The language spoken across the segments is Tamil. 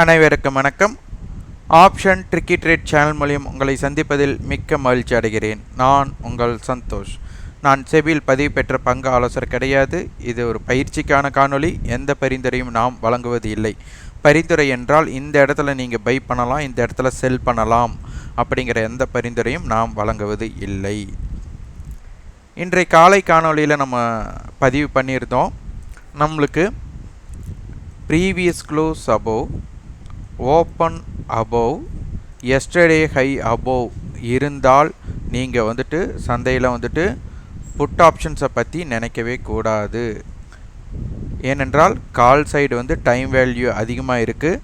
அனைவருக்கும் வணக்கம். ஆப்ஷன் ட்ரிக்கி ட்ரேட் சேனல் மூலியம் உங்களை சந்திப்பதில் மிக்க மகிழ்ச்சி அடைகிறேன். நான் உங்கள் சந்தோஷ். நான் செபியில் பதிவு பெற்ற பங்கு ஆலோசகர் கிடையாது. இது ஒரு பயிற்சிக்கான காணொளி. எந்த பரிந்துரையும் நாம் வழங்குவது இல்லை. பரிந்துரை என்றால் இந்த இடத்துல நீங்கள் பை பண்ணலாம் இந்த இடத்துல செல் பண்ணலாம் அப்படிங்கிற எந்த பரிந்துரையும் நாம் வழங்குவது இல்லை. இன்றைய காலை காணொளியில் நம்ம பதிவு பண்ணியிருந்தோம். நம்மளுக்கு previous close above open above yesterday high above இருந்தால் நீங்கள் வந்துட்டு சந்தையில் வந்துட்டு புட் ஆப்ஷன்ஸை பற்றி நினைக்கவே கூடாது. ஏனென்றால் கால் சைடு வந்து டைம் வேல்யூ அதிகமாக இருக்குது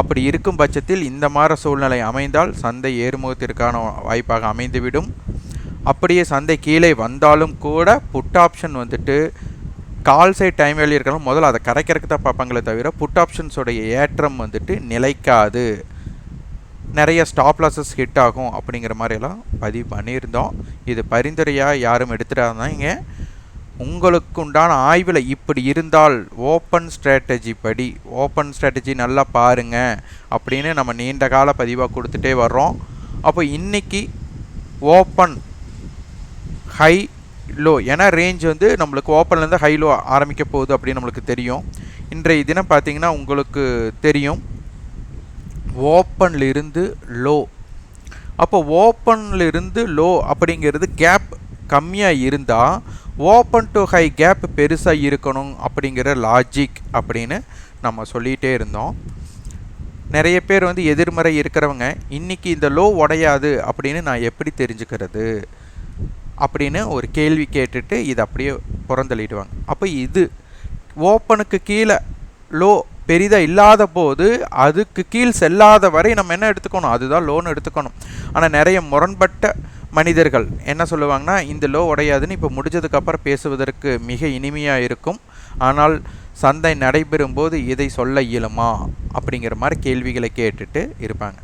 அப்படி இருக்கும் பட்சத்தில் இந்த மாதிரி சூழ்நிலை அமைந்தால் சந்தை ஏறுமுகத்திற்கான வாய்ப்பாக அமைந்துவிடும். அப்படியே சந்தை கீழே வந்தாலும் கூட புட் ஆப்ஷன் வந்துட்டு கால் சைட் டைம் வேல்யூ இருக்கலாம் முதல்ல அதை கரைக்கிறதுக்கு தான் பார்ப்பாங்களே தவிர புட் ஆப்ஷன்ஸோடைய ஏற்றம் வந்துட்டு நிலைக்காது. நிறைய ஸ்டாப் லாஸஸ் ஹிட் ஆகும் அப்படிங்கிற மாதிரியெல்லாம் பதிவு பண்ணியிருந்தோம். இது பரிந்துரையாக யாரும் எடுத்துடாதீங்க. உங்களுக்கு உண்டான ஆய்வில் இப்படி இருந்தால் ஓப்பன் ஸ்ட்ராட்டஜி படி ஓப்பன் ஸ்ட்ராட்டஜி நல்லா பாருங்கள் அப்படின்னு நம்ம நீண்ட கால பதிவாக கொடுத்துட்டே வர்றோம். அப்போ இன்றைக்கி ஓப்பன் ஹை லோ ஏன்னா ரேஞ்ச் வந்து நம்மளுக்கு ஓப்பன்லேருந்து ஹை லோ ஆரம்பிக்க போகுது அப்படின்னு நம்மளுக்கு தெரியும். இன்றைய தினம் பார்த்தீங்கன்னா உங்களுக்கு தெரியும். ஓப்பனில் இருந்து லோ அப்போ ஓப்பன்லிருந்து லோ அப்படிங்கிறது கேப் கம்மியாக இருந்தால் ஓப்பன் டு ஹை கேப் பெருசாக இருக்கணும் அப்படிங்கிற லாஜிக் அப்படின்னு நம்ம சொல்லிகிட்டே இருந்தோம். நிறைய பேர் வந்து எதிர்மறை இருக்கிறவங்க இன்றைக்கி இந்த லோ உடையாது அப்படின்னு நான் எப்படி தெரிஞ்சுக்கிறது? அப்படின்னு ஒரு கேள்வி கேட்டுட்டு இது அப்படியே புறந்தள்ளிடுவாங்க. அப்போ இது ஓப்பனுக்கு கீழே லோ பெரிதாக இல்லாத போது அதுக்கு கீழ் செல்லாத வரை நம்ம என்ன எடுத்துக்கணும்? அதுதான் லோன் எடுத்துக்கணும். ஆனால் நிறைய முரண்பட்ட மனிதர்கள் என்ன சொல்லுவாங்கன்னா இந்த லோ உடையாதுன்னு இப்போ முடிஞ்சதுக்கப்புறம் பேசுவதற்கு மிக இனிமையாக இருக்கும். ஆனால் சந்தை நடைபெறும் போது இதை சொல்ல இயலுமா? அப்படிங்கிற மாதிரி கேள்விகளை கேட்டுட்டு இருப்பாங்க.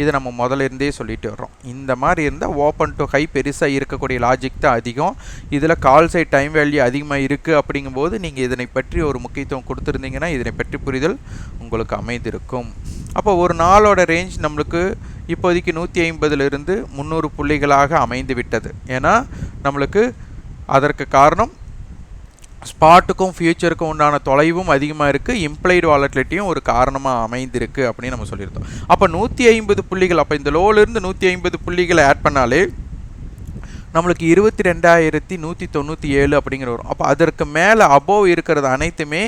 இது நம்ம முதல்ல இருந்தே சொல்லிட்டு வர்றோம். இந்த மாதிரி இருந்தால் ஓப்பன் டு ஹை பெருசாக இருக்கக்கூடிய லாஜிக் தான் அதிகம். இதில் கால் சைட் டைம் வேல்யூ அதிகமாக இருக்குது அப்படிங்கும்போது நீங்கள் இதனை பற்றி ஒரு முக்கியத்துவம் கொடுத்துருந்தீங்கன்னா இதனை பற்றி புரிதல் உங்களுக்கு அமைந்திருக்கும். அப்போ ஒரு நாளோட ரேஞ்ச் நம்மளுக்கு இப்போதைக்கு நூற்றி ஐம்பதுலேருந்து முந்நூறு புள்ளிகளாக அமைந்து விட்டது ஏன்னா நம்மளுக்கு அதற்கு காரணம் ஸ்பாட்டுக்கும் ஃபியூச்சருக்கும் உண்டான தொலைவும் அதிகமாக இருக்குது இம்ப்ளைடு வாலட்டிலிட்டியும் ஒரு காரணமாக அமைந்திருக்கு அப்படின்னு நம்ம சொல்லியிருந்தோம். அப்போ நூற்றி ஐம்பது புள்ளிகள் அப்போ இந்த லோலேருந்து நூற்றி ஐம்பது புள்ளிகளை ஆட் பண்ணாலே நம்மளுக்கு இருபத்தி ரெண்டாயிரத்தி நூற்றி தொண்ணூற்றி ஏழு அப்படிங்கிற வரும். அப்போ அதற்கு மேலே அபோவ் இருக்கிறது அனைத்துமே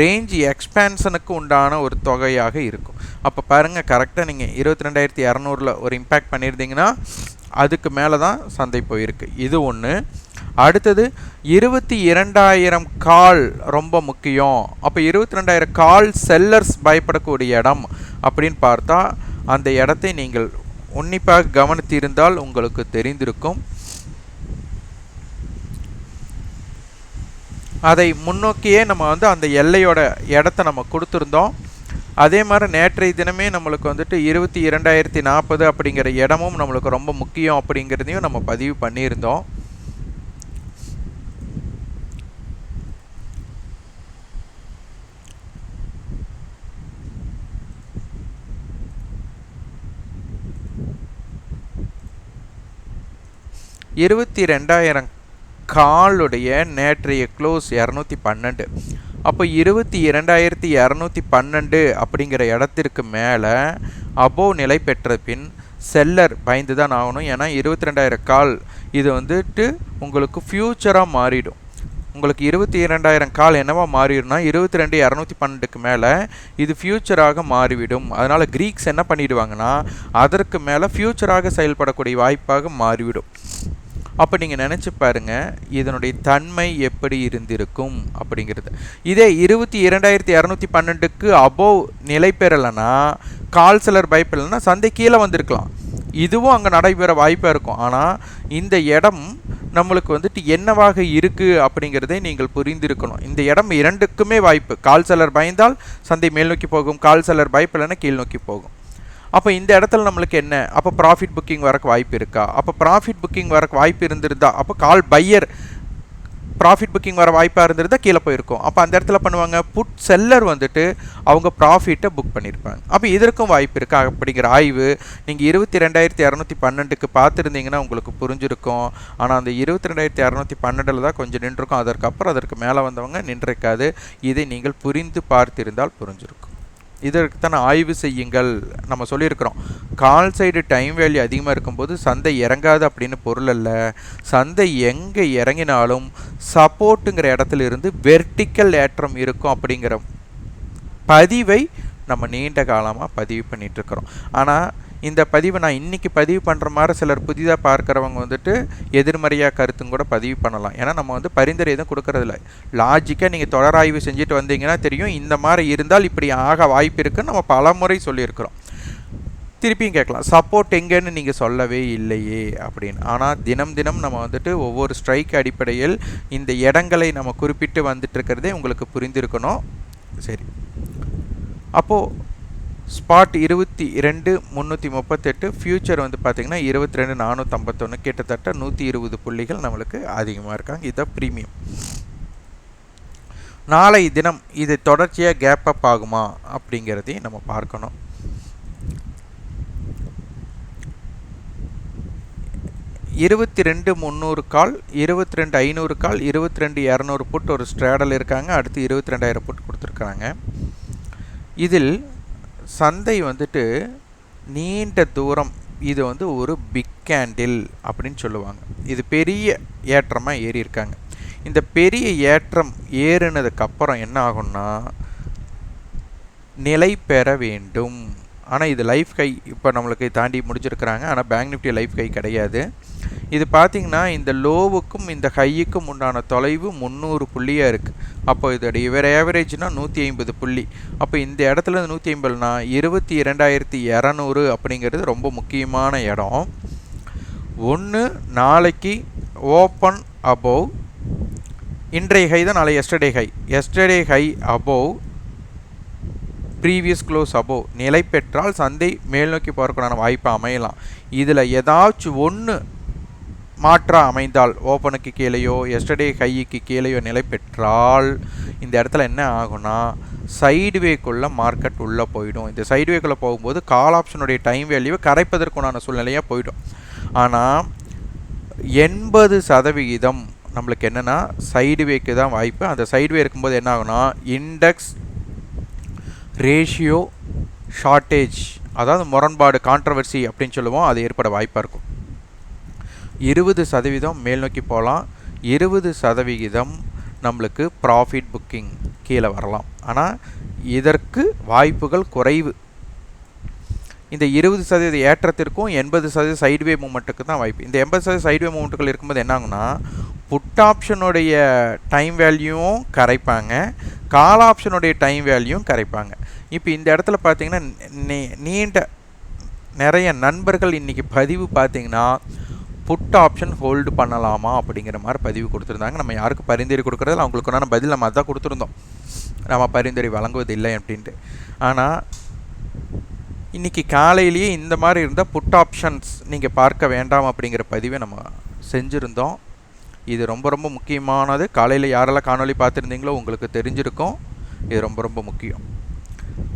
ரேஞ்ச் எக்ஸ்பேன்ஷனுக்கு உண்டான ஒரு தொகையாக இருக்கும். அப்போ பாருங்கள் கரெக்டாக நீங்கள் இருபத்தி ரெண்டாயிரத்தி இரநூறுல ஒரு இம்பேக்ட் பண்ணியிருந்தீங்கன்னா அதுக்கு மேலே தான் சந்தை போயிருக்கு. இது ஒன்று அடுத்தது இருபத்தி இரண்டாயிரம் கால் ரொம்ப முக்கியம். அப்போ இருபத்தி ரெண்டாயிரம் கால் செல்லர்ஸ் பயப்படக்கூடிய இடம் அப்படின்னு பார்த்தா அந்த இடத்தை நீங்கள் உன்னிப்பாக கவனித்திருந்தால் உங்களுக்கு தெரிந்திருக்கும். அதை முன்னோக்கியே நம்ம வந்து அந்த எல்லையோட இடத்த நம்ம கொடுத்துருந்தோம். அதே மாதிரி நேற்றைய தினமே நம்மளுக்கு வந்துட்டு இருபத்தி இரண்டாயிரத்தி நாற்பது அப்படிங்கிற இடமும் நம்மளுக்கு ரொம்ப முக்கியம் அப்படிங்கிறதையும் நம்ம பதிவு பண்ணியிருந்தோம். இருபத்தி ரெண்டாயிரம் காலுடைய நேற்றைய க்ளோஸ் இரநூத்தி பன்னெண்டு. அப்போ இருபத்தி இரண்டாயிரத்தி இரநூத்தி பன்னெண்டு அப்படிங்கிற இடத்திற்கு மேலே அபோவ் நிலை பெற்ற பின் செல்லர் பயந்து தான் ஆகணும். ஏன்னா இருபத்தி ரெண்டாயிரம் கால் இது வந்துட்டு உங்களுக்கு ஃப்யூச்சராக மாறிடும். உங்களுக்கு இருபத்தி இரண்டாயிரம் கால் என்னவா மாறிடும்னா இருபத்தி ரெண்டு இரநூத்தி பன்னெண்டுக்கு மேலே இது ஃப்யூச்சராக மாறிவிடும். அதனால் க்ரீக்ஸ் என்ன பண்ணிடுவாங்கன்னா அதற்கு மேலே ஃப்யூச்சராக செயல்படக்கூடிய வாய்ப்பாக மாறிவிடும். அப்போ நீங்கள் நினச்சி பாருங்கள் இதனுடைய தன்மை எப்படி இருந்திருக்கும் அப்படிங்கிறது. இதே இருபத்தி இரண்டாயிரத்தி இரநூத்தி பன்னெண்டுக்கு அபோவ் நிலை பெறலைன்னா கால் சிலர் பயப்படலைன்னா சந்தை கீழே வந்திருக்கலாம். இதுவும் அங்கே நடைபெற வாய்ப்பாக இருக்கும். ஆனால் இந்த இடம் நம்மளுக்கு வந்துட்டு என்னவாக இருக்குது அப்படிங்கிறதை நீங்கள் புரிந்திருக்கணும். இந்த இடம் இரண்டுக்குமே வாய்ப்பு. கால் செல்லர் பயந்தால் சந்தை மேல் நோக்கி போகும். கால் செல்லர் பயப்படலைன்னா கீழ் நோக்கி போகும். அப்போ இந்த இடத்துல நம்மளுக்கு என்ன? அப்போ ப்ராஃபிட் புக்கிங் வரக்கு வாய்ப்பு இருக்கா? அப்போ ப்ராஃபிட் புக்கிங் வரக்கு வாய்ப்பு இருந்திருந்தா அப்போ கால் பையர் ப்ராஃபிட் புக்கிங் வர வாய்ப்பாக இருந்திருந்தால் கீழே போயிருக்கும். அப்போ அந்த இடத்துல பண்ணுவாங்க புட் செல்லர் வந்துட்டு அவங்க ப்ராஃபிட்டை புக் பண்ணியிருப்பாங்க அப்போ இதற்கும் வாய்ப்பு இருக்கா? அப்படிங்கிற ஆய்வு நீங்கள் இருபத்தி ரெண்டாயிரத்தி இரநூத்தி பன்னெண்டுக்கு பார்த்துருந்தீங்கன்னா உங்களுக்கு புரிஞ்சிருக்கும். ஆனால் அந்த இருபத்தி ரெண்டாயிரத்தி இரநூத்தி பன்னெண்டில் தான் கொஞ்சம் நின்றுருக்கும். அதற்கப்புறம் அதற்கு மேலே வந்தவங்க நின்றிருக்காது. இதை நீங்கள் புரிந்து பார்த்திருந்தால் புரிஞ்சிருக்கும். இதற்குத்தான் ஆய்வு செய்யுங்கள். நம்ம சொல்லியிருக்கிறோம். கால் சைடு டைம் வேல்யூ அதிகமாக இருக்கும்போது சந்தை இறங்காது அப்படின்னு பொருள் அல்ல. சந்தை எங்கே இறங்கினாலும் சப்போர்ட்டுங்கிற இடத்துல இருந்து வெர்டிக்கல் ஏற்றம் இருக்கும் அப்படிங்கிற பதிவை நம்ம நீண்ட காலமாக பதிவு பண்ணிகிட்ருக்குறோம் ஆனால் இந்த பதிவை நான் இன்றைக்கி பதிவு பண்ணுற மாதிரி சிலர் புதிதாக பார்க்குறவங்க வந்துட்டு எதிர்மறையாக கருத்தும் கூட பதிவு பண்ணலாம். ஏன்னா நம்ம வந்து பரிந்துரை எதுவும் கொடுக்கறதில்ல. லாஜிக்காக நீங்கள் தொடராய்வு செஞ்சுட்டு வந்தீங்கன்னா தெரியும் இந்த மாதிரி இருந்தால் இப்படி ஆக வாய்ப்பு இருக்குன்னு நம்ம பலமுறை சொல்லியிருக்கிறோம். திருப்பியும் கேட்கலாம். சப்போர்ட் எங்கேன்னு நீங்கள் சொல்லவே இல்லையே அப்படின்னு. ஆனால் தினம் தினம் நம்ம வந்துட்டு ஒவ்வொரு ஸ்ட்ரைக் அடிப்படையில் இந்த இடங்களை நம்ம குறிப்பிட்டு வந்துட்டு இருக்கிறதே உங்களுக்கு புரிந்திருக்கணும். சரி. அப்போது ஸ்பாட் இருபத்தி ரெண்டு முந்நூற்றி முப்பத்தெட்டு ஃப்யூச்சர் வந்து பார்த்திங்கன்னா இருபத்தி ரெண்டு நானூற்றம்பத்தொன்று கிட்டத்தட்ட நூற்றி இருபது புள்ளிகள் நம்மளுக்கு அதிகமாக இருக்காங்க. இதுதான் ப்ரீமியம் நாளை தினம் இது தொடர்ச்சியாக கேப் அப் ஆகுமா அப்படிங்கிறதையும் நம்ம பார்க்கணும். இருபத்தி ரெண்டு முந்நூறு கால் இருபத்தி ரெண்டு ஐநூறு கால் இருபத்தி ரெண்டு இரநூறு புட் ஒரு ஸ்ட்ராடல் இருக்காங்க. அடுத்து இருபத்தி ரெண்டாயிரம் புட் கொடுத்துருக்காங்க. இதில் சந்தை வந்துட்டு நீண்ட தூரம் இது வந்து ஒரு பிக் கேண்டில் அப்படின்னு சொல்லுவாங்க. இது பெரிய ஏற்றமாக ஏறி இருக்காங்க இந்த பெரிய ஏற்றம் ஏறினதுக்கப்புறம் என்ன ஆகும்னா நிலை பெற வேண்டும். ஆனால் இது லைஃப் கை இப்போ நம்மளுக்கு தாண்டி முடிச்சிருக்கிறாங்க ஆனால் பேங்க் நிஃப்டி லைஃப் கை கிடையாது. இது பார்த்திங்கன்னா இந்த லோவுக்கும் இந்த ஹையுக்கும் உண்டான தொலைவு முந்நூறு புள்ளியாக இருக்குது அப்போ இதோடைய இவர் ஆவரேஜ்னால் நூற்றி ஐம்பது புள்ளி. அப்போ இந்த இடத்துல நூற்றி ஐம்பதுனா இருபத்தி இரண்டாயிரத்தி இரநூறு அப்படிங்கிறது ரொம்ப முக்கியமான இடம். ஒன்று நாளைக்கு ஓப்பன் அபோவ் இன்றைய ஹை தான் நாளை yesterday high yesterday high above previous close above நிலை பெற்றால் சந்தை மேல் நோக்கி வாய்ப்பு அமையலாம். இதில் ஏதாச்சும் ஒன்று மாற்றா அமைந்தால் ஓப்பனுக்கு கீழேயோ எஸ்டர்டே ஹைக்கு கீழேயோ நிலை பெற்றால் இந்த இடத்துல என்ன ஆகும்னா சைடுவேக்குள்ளே மார்க்கெட் உள்ளே போயிடும். இந்த சைடுவேக்குள்ளே போகும்போது கால் ஆப்ஷனுடைய டைம் வேல்யூவை கரைப்பதற்குண்டான சூழ்நிலையாக போயிடும். ஆனால் எண்பது சதவிகிதம் நம்மளுக்கு என்னென்னா சைடுவேக்கு தான் வாய்ப்பு. அந்த சைடுவே இருக்கும்போது என்ன ஆகுனா இண்டெக்ஸ் ரேஷியோ ஷார்ட்டேஜ் அதாவது முரண்பாடு கான்ட்ரவர்சி அப்படின்னு சொல்லுவோம் அது ஏற்பட வாய்ப்பாக இருக்கும். இருபது சதவீதம் மேல் நோக்கி போகலாம். இருபது சதவிகிதம் நம்மளுக்கு ப்ராஃபிட் புக்கிங் கீழே வரலாம். ஆனால் இதற்கு வாய்ப்புகள் குறைவு. இந்த இருபது சதவீத ஏற்றத்திற்கும் எண்பது சதவீத சைட்வே மூமெண்ட்டுக்கு தான் வாய்ப்பு. இந்த எண்பது சதவீத சைட்வே மூமெண்ட்டுகள் இருக்கும்போது என்னாகுன்னா புட் ஆப்ஷனுடைய டைம் வேல்யூவும் கரைப்பாங்க. கால் ஆப்ஷனுடைய டைம் வேல்யூவும் கரைப்பாங்க. இப்போ இந்த இடத்துல பார்த்தீங்கன்னா நீண்ட நிறைய நண்பர்கள் இன்றைக்கி பதிவு பார்த்தீங்கன்னா புட் ஆப்ஷன் ஹோல்டு பண்ணலாமா அப்படிங்கிற மாதிரி பதிவு கொடுத்துருந்தாங்க. நம்ம யாருக்கு பரிந்துரை கொடுக்குறதில்ல அவங்களுக்குனான பதில் நம்ம அதான் கொடுத்துருந்தோம். நம்ம பரிந்துரை வழங்குவது இல்லை அப்படின்ட்டு. ஆனால் இன்றைக்கி காலையிலேயே இந்த மாதிரி இருந்தால் புட் ஆப்ஷன்ஸ் நீங்கள் பார்க்க வேண்டாம் அப்படிங்கிற பதிவை நம்ம செஞ்சுருந்தோம். இது ரொம்ப ரொம்ப முக்கியமானது. காலையில் யாரெல்லாம் காணொலி பார்த்துருந்தீங்களோ உங்களுக்கு தெரிஞ்சிருக்கும். இது ரொம்ப ரொம்ப முக்கியம்.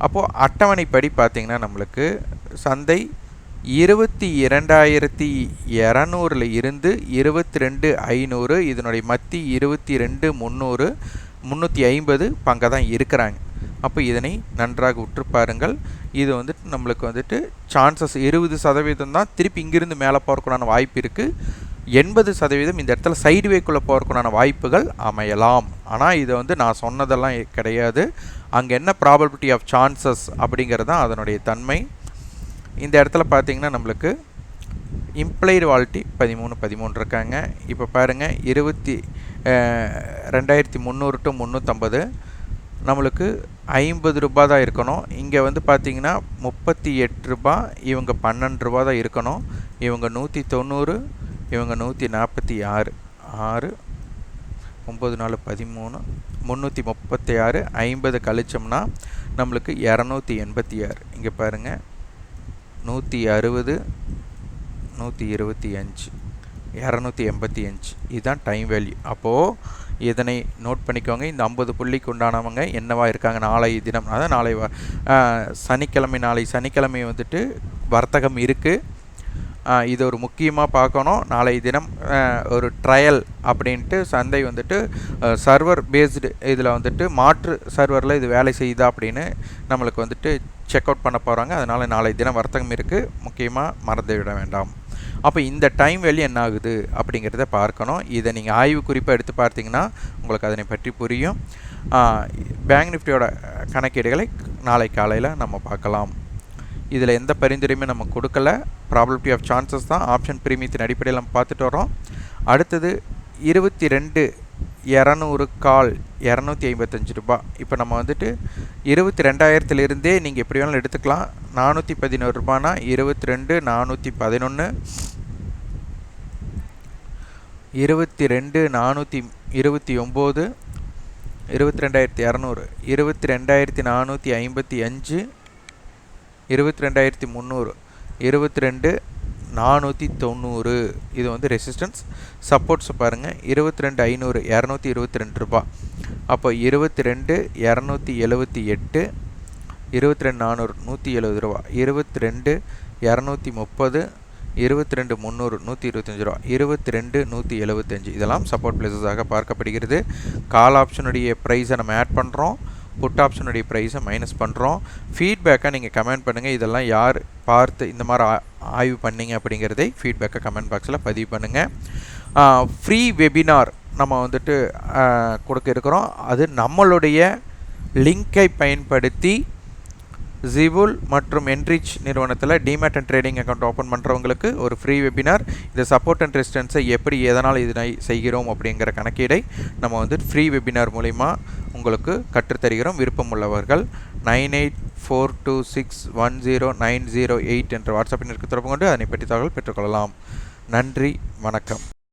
அப்போது அட்டவணைப்படி பார்த்திங்கன்னா நம்மளுக்கு சந்தை இருபத்தி இரண்டாயிரத்தி இரநூறுல இருந்து இருபத்தி ரெண்டு ஐநூறு இதனுடைய மத்தி இருபத்தி ரெண்டு முந்நூறு முந்நூற்றி ஐம்பது பங்கை தான் இருக்கிறாங்க. அப்போ இதனை நன்றாக உற்று பாருங்கள். இது வந்துட்டு நம்மளுக்கு வந்துட்டு சான்சஸ் இருபது சதவீதம் தான் திருப்பி இங்கிருந்து மேலே போகிறக்குண்டான வாய்ப்பு இருக்குது எண்பது சதவீதம் இந்த இடத்துல சைடுவேக்குள்ளே போகிறக்குண்டான வாய்ப்புகள் அமையலாம். ஆனால் இதை வந்து நான் சொன்னதெல்லாம் கிடையாது. அங்கே என்ன ப்ராபபிலிட்டி ஆஃப் சான்சஸ் அப்படிங்கிறது தான் அதனுடைய தன்மை. இந்த இடத்துல பார்த்தீங்கன்னா நம்மளுக்கு இம்ப்ளைடு வால்ட்டி பதிமூணு பதிமூணு இருக்காங்க. இப்போ பாருங்கள் இருபத்தி ரெண்டாயிரத்தி முந்நூறு டு முந்நூற்றம்பது நம்மளுக்கு ஐம்பது ரூபா தான் இருக்கணும். இங்கே வந்து பார்த்திங்கன்னா முப்பத்தி எட்டு ரூபா இவங்க பன்னெண்டு ரூபா தான் இருக்கணும். இவங்க நூற்றி தொண்ணூறு இவங்க நூற்றி நாற்பத்தி ஆறு. ஆறு ஒம்பது நாலு பதிமூணு முந்நூற்றி முப்பத்தி ஆறு ஐம்பது கழிச்சோம்னா நம்மளுக்கு இரநூத்தி எண்பத்தி ஆறு. இங்கே பாருங்கள் நூற்றி அறுபது நூற்றி இருபத்தி அஞ்சு இரநூத்தி எண்பத்தி அஞ்சு. இதுதான் டைம் வேல்யூ அப்போது இதனை நோட் பண்ணிக்கோங்க. இந்த ஐம்பது புள்ளிக்கு உண்டானவங்க என்னவா இருக்காங்க? நாளை தினம். அதாவது நாளை சனிக்கிழமை நாளை. சனிக்கிழமை வந்துட்டு வர்த்தகம் இருக்குது இது ஒரு முக்கியமாக பார்க்கணும். நாளை தினம் ஒரு ட்ரையல் அப்படின்ட்டு சந்தை வந்துட்டு சர்வர் பேஸ்டு இதில் வந்துட்டு மாற்று சர்வரில் இது வேலை செய்யுதா அப்படின்னு நம்மளுக்கு வந்துட்டு செக் அவுட் பண்ண போகிறாங்க அதனால் நாளை தினம் வர்த்தகம் இருக்குது முக்கியமாக மறந்து விட வேண்டாம். அப்போ இந்த டைம் வேல்யூ என்ன ஆகுது அப்படிங்கிறத பார்க்கணும். இதை நீங்கள் ஆய்வு குறிப்பாக எடுத்து பார்த்தீங்கன்னா உங்களுக்கு அதனை பற்றி புரியும். பேங்க் நிஃப்டியோட கணக்கீடுகளை நாளை காலையில் நம்ம பார்க்கலாம். இதில் எந்த பரிந்துரையுமே நம்ம கொடுக்கல. ப்ராபபிலிட்டி ஆஃப் சான்சஸ் தான். ஆப்ஷன் பிரீமியத்தின் அடிப்படையில் நம்ம பார்த்துட்டு வரோம் அடுத்தது இருபத்தி ரெண்டு இரநூறு கால் இரநூத்தி ஐம்பத்தஞ்சு ரூபாய் இப்போ நம்ம வந்துட்டு இருபத்தி ரெண்டாயிரத்துலேருந்தே நீங்கள் எப்படி வேணாலும் எடுத்துக்கலாம். நானூற்றி பதினோரு ரூபானா இருபத்தி ரெண்டு நானூற்றி பதினொன்று இருபத்தி ரெண்டு நானூற்றி இருபத்தி ஒம்பது. இருபத்தி ரெண்டாயிரத்தி இரநூறு. இருபத்தி ரெண்டாயிரத்தி நானூற்றி ஐம்பத்தி அஞ்சு. இருபத்தி ரெண்டாயிரத்தி முந்நூறு. இருபத்தி ரெண்டு நானூற்றி தொண்ணூறு. இது வந்து ரெசிஸ்டன்ஸ் சப்போர்ட்ஸ் பாருங்கள் இருபத்தி ரெண்டு ஐநூறு இரநூத்தி இருபத்தி ரெண்டு ரூபா. அப்போ இருபத்தி ரெண்டு இரநூத்தி எழுபத்தி எட்டு இருபத்தி ரெண்டு நானூறு நூற்றி எழுபது ரூபா. இருபத்தி ரெண்டு இரநூத்தி முப்பது இருபத்தி ரெண்டு முந்நூறு நூற்றி இருபத்தஞ்சி ரூபா. இருபத்தி ரெண்டு நூற்றி எழுபத்தஞ்சு இதெல்லாம் சப்போர்ட் பிளேசஸாக பார்க்கப்படுகிறது. கால் ஆப்ஷனுடைய ப்ரைஸை நம்ம ஆட் பண்ணுறோம் புட் ஆப்ஷனுடைய ப்ரைஸை மைனஸ் பண்ணுறோம் ஃபீட்பேக்கை நீங்கள் கமெண்ட் பண்ணுங்கள் இதெல்லாம் யார் பார்த்து இந்த மாதிரி ஆ- ஆய்வு பண்ணீங்க அப்படிங்கிறதை ஃபீட்பேக்கை கமெண்ட் பாக்ஸில் பதிவு பண்ணுங்கள் ஃப்ரீ வெபினார் நம்ம வந்துட்டு கொடுக்க இருக்கிறோம். அது நம்மளுடைய லிங்கை பயன்படுத்தி ஜிவுல் மற்றும் என்ரிச் நிறுவனத்தில் demat and trading account open பண்ணுறவங்களுக்கு ஒரு ஃப்ரீ வெபினார் இந்த சப்போர்ட் அண்ட் ரெசிஸ்டன்ஸை எப்படி எதனால் இதனை செய்கிறோம் அப்படிங்கிற கணக்கீடை நம்ம வந்து ஃப்ரீ வெபினார் மூலிமா உங்களுக்கு கற்றுத்தருகிறோம். விருப்பம் உள்ளவர்கள் nine eight four two six one zero nine zero eight என்ற வாட்ஸ்அப் எண்ணிற்கு தொடர்பு கொண்டு அதனை பற்றி தகவல் பெற்றுக்கொள்ளலாம் நன்றி வணக்கம்.